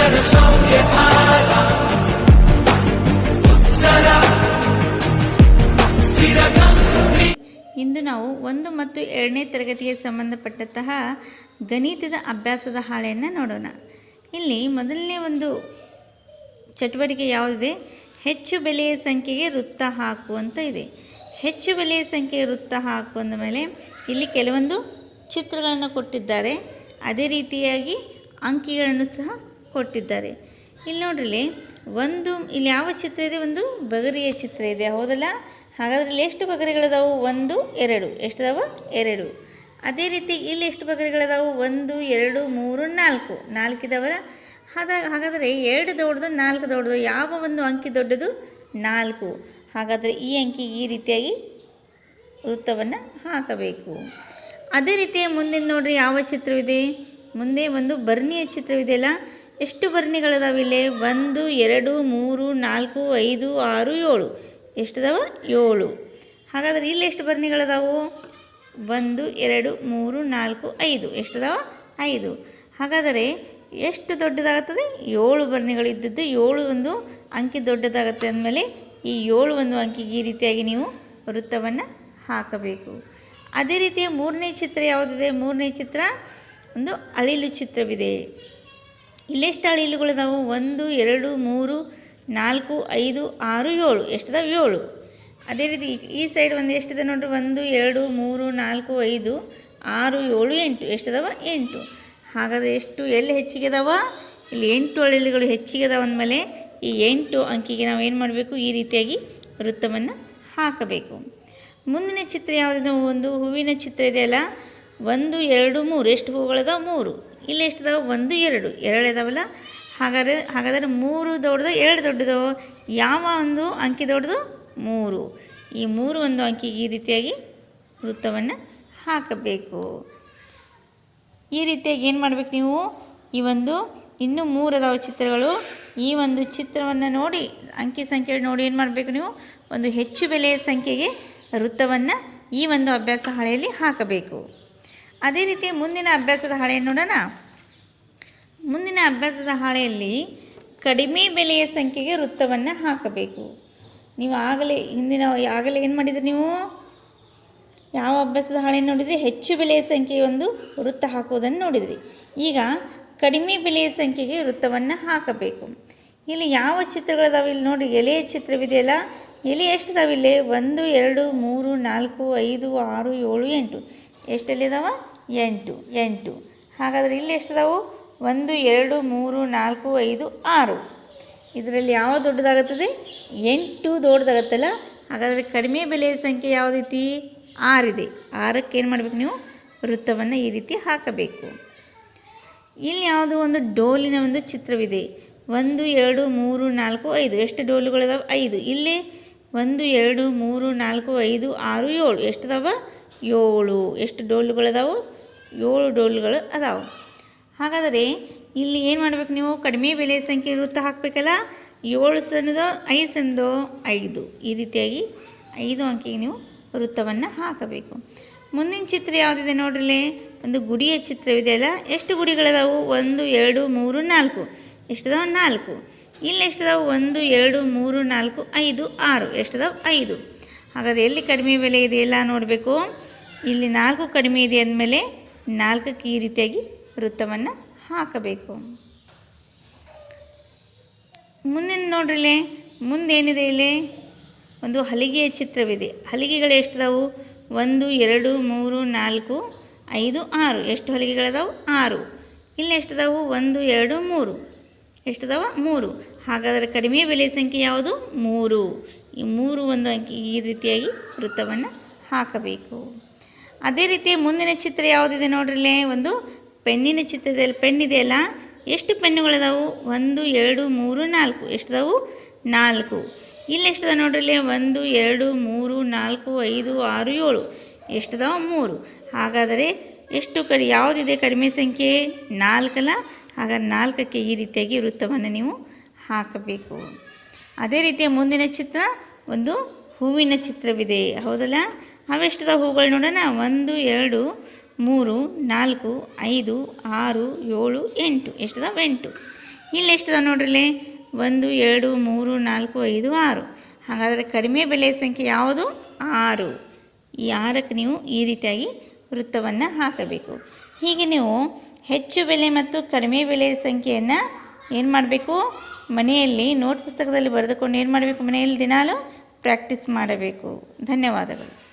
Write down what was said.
रणशौर्यधारा उत्सर स्थिरगम्भीर ಇಂದು ನಾವು ಒಂದು ಮತ್ತು ಎರಡನೇ ತರಗತಿಗೆ ಸಂಬಂಧಪಟ್ಟಂತಹ ಗಣಿತದ ಅಭ್ಯಾಸದ ಹಾಳೆಯನ್ನು ನೋಡೋಣ ಇಲ್ಲಿ ಮೊದಲನೇ ಒಂದು ಚಟುವಟಿಕೆ ಯಾವುದಿದೆ ಹೆಚ್ಚು ಬೆಲೆಯ ಸಂಖ್ಯೆಗೆ ವೃತ್ತ ಹಾಕು ಅಂತ ಇದೆ ಹೆಚ್ಚು ಬೆಲೆಯ ಸಂಖ್ಯೆಗೆ ವೃತ್ತ ಹಾಕು ಅಂದ ಮೇಲೆ ಇಲ್ಲಿ ಕೆಲವೊಂದು ಚಿತ್ರಗಳನ್ನು ಕೊಟ್ಟಿದ್ದಾರೆ ಅದೇ ರೀತಿಯಾಗಿ ಅಂಕಿಗಳನ್ನು ಸಹ ಕೊಟ್ಟಿದ್ದಾರೆ. ಇಲ್ಲಿ ನೋಡ್ರಿ ಒಂದು, ಇಲ್ಲಿ ಯಾವ ಚಿತ್ರ ಇದೆ? ಒಂದು ಬಗರಿಯ ಚಿತ್ರ ಇದೆ. ಹೌದಲ್ಲ? ಹಾಗಾದ್ರೆ ಇಲ್ಲಿ ಎಷ್ಟು ಬಗರಿಗಳಿದಾವು? ಒಂದು, ಎರಡು. ಎಷ್ಟಿದಾವ? ಎರಡು. ಅದೇ ರೀತಿ ಇಲ್ಲಿ ಎಷ್ಟು ಬಗರಿಗಳಿದಾವು? ಒಂದು, ಎರಡು, ಮೂರು, ನಾಲ್ಕು. ನಾಲ್ಕಿದಾವಲ್ಲ ಹಾಗ ಹಾಗಾದರೆ ಎರಡು ದೊಡ್ಡದು, ನಾಲ್ಕು ದೊಡ್ಡದು. ಯಾವ ಒಂದು ಅಂಕಿ ದೊಡ್ಡದು? ನಾಲ್ಕು. ಹಾಗಾದರೆ ಈ ಅಂಕಿ ಈ ರೀತಿಯಾಗಿ ವೃತ್ತವನ್ನು ಹಾಕಬೇಕು. ಅದೇ ರೀತಿ ಮುಂದೆ ನೋಡ್ರಿ ಯಾವ ಚಿತ್ರವಿದೆ? ಮುಂದೆ ಒಂದು ಬರ್ನಿಯ ಚಿತ್ರವಿದೆಯಲ್ಲ? ಎಷ್ಟು ಇಲ್ಲಿ? ಒಂದು, ಎರಡು, ಮೂರು, ನಾಲ್ಕು, ಐದು, ಆರು, ಏಳು. ಎಷ್ಟಿದಾವ? ಏಳು. ಹಾಗಾದ್ರೆ ಇಲ್ಲಿ ಎಷ್ಟು ಬರ್ನಿಗಳದಾವು ಒಂದು, ಎರಡು, ಮೂರು, ನಾಲ್ಕು, ಐದು. ಎಷ್ಟಿದಾವ? ಐದು. ಹಾಗಾದರೆ ಎಷ್ಟು ದೊಡ್ಡದಾಗುತ್ತದೆ? ಏಳು ಬರ್ಣಿಗಳಿದ್ದದ್ದು ಏಳು ಒಂದು ಅಂಕಿ ದೊಡ್ಡದಾಗುತ್ತೆ ಅಂದಮೇಲೆ ಈ ಏಳು ಒಂದು ಅಂಕಿಗೆ ಈ ರೀತಿಯಾಗಿ ನೀವು ವೃತ್ತವನ್ನು ಹಾಕಬೇಕು. ಅದೇ ರೀತಿಯ ಮೂರನೇ ಚಿತ್ರ ಯಾವುದಿದೆ? ಮೂರನೇ ಚಿತ್ರ ಒಂದು ಅಳಿಲು ಚಿತ್ರವಿದೆ. ಇಲ್ಲೆಷ್ಟು ಇದಾವೆ? ಒಂದು, ಎರಡು, ಮೂರು, ನಾಲ್ಕು, ಐದು, ಆರು, ಏಳು. ಎಷ್ಟಿದಾವೆ? ಏಳು. ಅದೇ ರೀತಿ ಈ- ಸೈಡ್ ಒಂದು ಎಷ್ಟಿದೆ ನೋಡಿರಿ? ಒಂದು, ಎರಡು, ಮೂರು, ನಾಲ್ಕು, ಐದು, ಆರು, ಏಳು, ಎಂಟು. ಎಷ್ಟಿದಾವ? ಎಂಟು. ಹಾಗಾದರೆ ಎಷ್ಟು ಎಲ್ಲಿ ಹೆಚ್ಚಿಗೆ ಅದಾವ ಇಲ್ಲಿ ಎಂಟು ಅಳಿಲುಗಳು ಹೆಚ್ಚಿಗೆ ಅದಾವ ಅಂದಮೇಲೆ ಈ ಎಂಟು ಅಂಕಿಗೆ ನಾವು ಏನು ಮಾಡಬೇಕು? ಈ ರೀತಿಯಾಗಿ ವೃತ್ತವನ್ನು ಹಾಕಬೇಕು. ಮುಂದಿನ ಚಿತ್ರ ಯಾವುದಿದೆ ಒಂದು ಹೂವಿನ ಚಿತ್ರ ಇದೆಯಲ್ಲ? ಒಂದು, ಎರಡು, ಮೂರು. ಎಷ್ಟು ಹೂಗಳಿದಾವೆ ಮೂರು. ಇಲ್ಲಿ ಎಷ್ಟಿದಾವೆ? ಒಂದು, ಎರಡು. ಎರಡು ಇದಾವಲ್ಲ ಹಾಗಾದರೆ ಹಾಗಾದರೆ ಮೂರು ದೊಡ್ಡದು, ಎರಡು ದೊಡ್ಡದು. ಯಾವ ಒಂದು ಅಂಕಿ ದೊಡ್ಡದು? ಮೂರು. ಈ ಮೂರು ಒಂದು ಅಂಕಿಗೆ ಈ ರೀತಿಯಾಗಿ ವೃತ್ತವನ್ನು ಹಾಕಬೇಕು. ಈ ರೀತಿಯಾಗಿ ಏನು ಮಾಡಬೇಕು ನೀವು? ಈ ಒಂದು, ಇನ್ನೂ ಮೂರು ಅದಾವ ಚಿತ್ರಗಳು. ಈ ಒಂದು ಚಿತ್ರವನ್ನು ನೋಡಿ, ಅಂಕಿ ಸಂಖ್ಯೆ ನೋಡಿ ಏನು ಮಾಡಬೇಕು ನೀವು? ಒಂದು ಹೆಚ್ಚು ಬೆಲೆಯ ಸಂಖ್ಯೆಗೆ ವೃತ್ತವನ್ನು ಈ ಒಂದು ಅಭ್ಯಾಸ ಹಾಳೆಯಲ್ಲಿ ಹಾಕಬೇಕು. ಅದೇ ರೀತಿ ಮುಂದಿನ ಅಭ್ಯಾಸದ ಹಾಳೆಯನ್ನು ನೋಡೋಣ. ಮುಂದಿನ ಅಭ್ಯಾಸದ ಹಾಳೆಯಲ್ಲಿ ಕಡಿಮೆ ಬೆಲೆಯ ಸಂಖ್ಯೆಗೆ ವೃತ್ತವನ್ನು ಹಾಕಬೇಕು. ನೀವು ಆಗಲೇ ಹಿಂದಿನ ಆಗಲೇ ಏನು ಮಾಡಿದ್ರಿ ನೀವು? ಯಾವ ಅಭ್ಯಾಸದ ಹಾಳೆಯನ್ನು ನೋಡಿದ್ರಿ? ಹೆಚ್ಚು ಬೆಲೆಯ ಸಂಖ್ಯೆಯ ಒಂದು ವೃತ್ತ ಹಾಕುವುದನ್ನು ನೋಡಿದ್ರಿ. ಈಗ ಕಡಿಮೆ ಬೆಲೆಯ ಸಂಖ್ಯೆಗೆ ವೃತ್ತವನ್ನು ಹಾಕಬೇಕು. ಇಲ್ಲಿ ಯಾವ ಚಿತ್ರಗಳದಾವೆ? ಇಲ್ಲಿ ನೋಡಿ ಎಲೆಯ ಚಿತ್ರವಿದೆಯಲ್ಲ? ಎಲೆ ಎಷ್ಟಿದಾವೆ ಇಲ್ಲಿ? ಒಂದು, ಎರಡು, ಮೂರು, ನಾಲ್ಕು, ಐದು, ಆರು, ಏಳು, ಎಂಟು. ಎಷ್ಟೆಲ್ಲಿದಾವ? ಎಂಟು ಎಂಟು. ಹಾಗಾದರೆ ಇಲ್ಲಿ ಎಷ್ಟಿದಾವು? ಒಂದು, ಎರಡು, ಮೂರು, ನಾಲ್ಕು, ಐದು, ಆರು. ಇದರಲ್ಲಿ ಯಾವ ದೊಡ್ಡದಾಗುತ್ತದೆ? ಎಂಟು ದೊಡ್ಡದಾಗತ್ತಲ್ಲ? ಹಾಗಾದರೆ ಕಡಿಮೆ ಬೆಲೆಯ ಸಂಖ್ಯೆ ಯಾವುದೈತಿ ಆರಿದೆ. ಆರಕ್ಕೆ ಏನು ಮಾಡಬೇಕು ನೀವು? ವೃತ್ತವನ್ನು ಈ ರೀತಿ ಹಾಕಬೇಕು. ಇಲ್ಲಿ ಯಾವುದೋ ಒಂದು ಡೋಲಿನ ಒಂದು ಚಿತ್ರವಿದೆ. ಒಂದು, ಎರಡು, ಮೂರು, ನಾಲ್ಕು, ಐದು. ಎಷ್ಟು ಡೋಲುಗಳಿದಾವೆ? ಐದು. ಇಲ್ಲಿ ಒಂದು, ಎರಡು, ಮೂರು, ನಾಲ್ಕು, ಐದು, ಆರು, ಏಳು. ಎಷ್ಟಿದಾವ? ಏಳು. ಎಷ್ಟು ಡೋಲುಗಳದಾವು ಏಳು ಡೋಲುಗಳು ಅದಾವೆ. ಹಾಗಾದರೆ ಇಲ್ಲಿ ಏನು ಮಾಡಬೇಕು ನೀವು? ಕಡಿಮೆ ಬೆಲೆ ಸಂಖ್ಯೆ ವೃತ್ತ ಹಾಕಬೇಕಲ್ಲ? ಏಳು ಸಣ್ಣದೋ ಐದು ಸಣ್ಣದೋ ಐದು. ಈ ರೀತಿಯಾಗಿ ಐದು ಅಂಕಿಗೆ ನೀವು ವೃತ್ತವನ್ನು ಹಾಕಬೇಕು. ಮುಂದಿನ ಚಿತ್ರ ಯಾವುದಿದೆ ನೋಡ್ರಿ ಒಂದು ಗುಡಿಯ ಚಿತ್ರವಿದೆಯಲ್ಲ ಎಷ್ಟು ಗುಡಿಗಳದಾವು? ಒಂದು, ಎರಡು, ಮೂರು, ನಾಲ್ಕು. ಎಷ್ಟದಾವು? ನಾಲ್ಕು. ಇಲ್ಲಿ ಎಷ್ಟದಾವು? ಒಂದು, ಎರಡು, ಮೂರು, ನಾಲ್ಕು, ಐದು, ಆರು. ಎಷ್ಟದಾವು? ಐದು. ಹಾಗಾದರೆ ಎಲ್ಲಿ ಕಡಿಮೆ ಬೆಲೆ ಇದೆಯಲ್ಲ ನೋಡಬೇಕು. ಇಲ್ಲಿ ನಾಲ್ಕು ಕಡಿಮೆ ಇದೆ ಅಂದಮೇಲೆ ನಾಲ್ಕಕ್ಕೆ ಈ ರೀತಿಯಾಗಿ ವೃತ್ತವನ್ನು ಹಾಕಬೇಕು. ಮುಂದಿನ ನೋಡ್ರಿಲೆ, ಮುಂದೇನಿದೆ ಇಲ್ಲಿ? ಒಂದು ಹಲಿಗೆಯ ಚಿತ್ರವಿದೆ. ಹಲಿಗೆಗಳು ಎಷ್ಟಿದಾವು? ಒಂದು, ಎರಡು, ಮೂರು, ನಾಲ್ಕು, ಐದು, ಆರು. ಎಷ್ಟು ಹಲಿಗೆಗಳಿದಾವು? ಆರು. ಇಲ್ಲಿ ಎಷ್ಟಿದಾವು? ಒಂದು, ಎರಡು, ಮೂರು. ಎಷ್ಟಿದಾವ? ಮೂರು. ಹಾಗಾದರೆ ಕಡಿಮೆ ಬೆಲೆ ಸಂಖ್ಯೆ ಯಾವುದು? ಮೂರು. ಈ ಮೂರು ಒಂದು ಅಂಕಿ ಈ ರೀತಿಯಾಗಿ ವೃತ್ತವನ್ನು ಹಾಕಬೇಕು. ಅದೇ ರೀತಿ ಮುಂದಿನ ಚಿತ್ರ ಯಾವುದಿದೆ ನೋಡ್ರಿಲ್ಲೇ ಒಂದು ಪೆನ್ನಿನ ಚಿತ್ರದಲ್ಲಿ ಪೆನ್ ಇದೆಯಲ್ಲ ಎಷ್ಟು ಪೆನ್ನುಗಳಿದಾವು? ಒಂದು, ಎರಡು, ಮೂರು, ನಾಲ್ಕು. ಎಷ್ಟಿದಾವು? ನಾಲ್ಕು. ಇಲ್ಲಿ ಎಷ್ಟಿದೆ ನೋಡ್ರಿಲ್ಲೇ ಒಂದು, ಎರಡು, ಮೂರು, ನಾಲ್ಕು, ಐದು, ಆರು, ಏಳು. ಎಷ್ಟಿದಾವು? ಮೂರು. ಹಾಗಾದರೆ ಎಷ್ಟು ಕಡಿ, ಯಾವುದಿದೆ ಕಡಿಮೆ ಸಂಖ್ಯೆ? ನಾಲ್ಕಲ್ಲ? ಹಾಗಾದ್ರೆ ನಾಲ್ಕಕ್ಕೆ ಈ ರೀತಿಯಾಗಿ ವೃತ್ತವನ್ನು ನೀವು ಹಾಕಬೇಕು. ಅದೇ ರೀತಿಯ ಮುಂದಿನ ಚಿತ್ರ ಒಂದು ಹೂವಿನ ಚಿತ್ರವಿದೆ. ಹೌದಲ್ಲ? ಅವೆಷ್ಟದ ಹೂಗಳು ನೋಡೋಣ. ಒಂದು, ಎರಡು, ಮೂರು, ನಾಲ್ಕು, ಐದು, ಆರು, ಏಳು, ಎಂಟು. ಎಷ್ಟದಾವ ಎಂಟು. ಇಲ್ಲಿ ಎಷ್ಟದ ನೋಡ್ರಿಲಿ ಒಂದು, ಎರಡು, ಮೂರು, ನಾಲ್ಕು, ಐದು, ಆರು. ಹಾಗಾದರೆ ಕಡಿಮೆ ಬೆಲೆಯ ಸಂಖ್ಯೆ ಯಾವುದು? ಆರು. ಈ ಆರಕ್ಕೆ ನೀವು ಈ ರೀತಿಯಾಗಿ ವೃತ್ತವನ್ನು ಹಾಕಬೇಕು. ಹೀಗೆ ನೀವು ಹೆಚ್ಚು ಬೆಲೆ ಮತ್ತು ಕಡಿಮೆ ಬೆಲೆಯ ಸಂಖ್ಯೆಯನ್ನು ಏನು ಮಾಡಬೇಕು? ಮನೆಯಲ್ಲಿ ನೋಟ್ ಪುಸ್ತಕದಲ್ಲಿ ಬರೆದುಕೊಂಡು ಏನು ಮಾಡಬೇಕು? ಮನೆಯಲ್ಲಿ ದಿನಾಲೂ ಪ್ರಾಕ್ಟೀಸ್ ಮಾಡಬೇಕು. ಧನ್ಯವಾದಗಳು.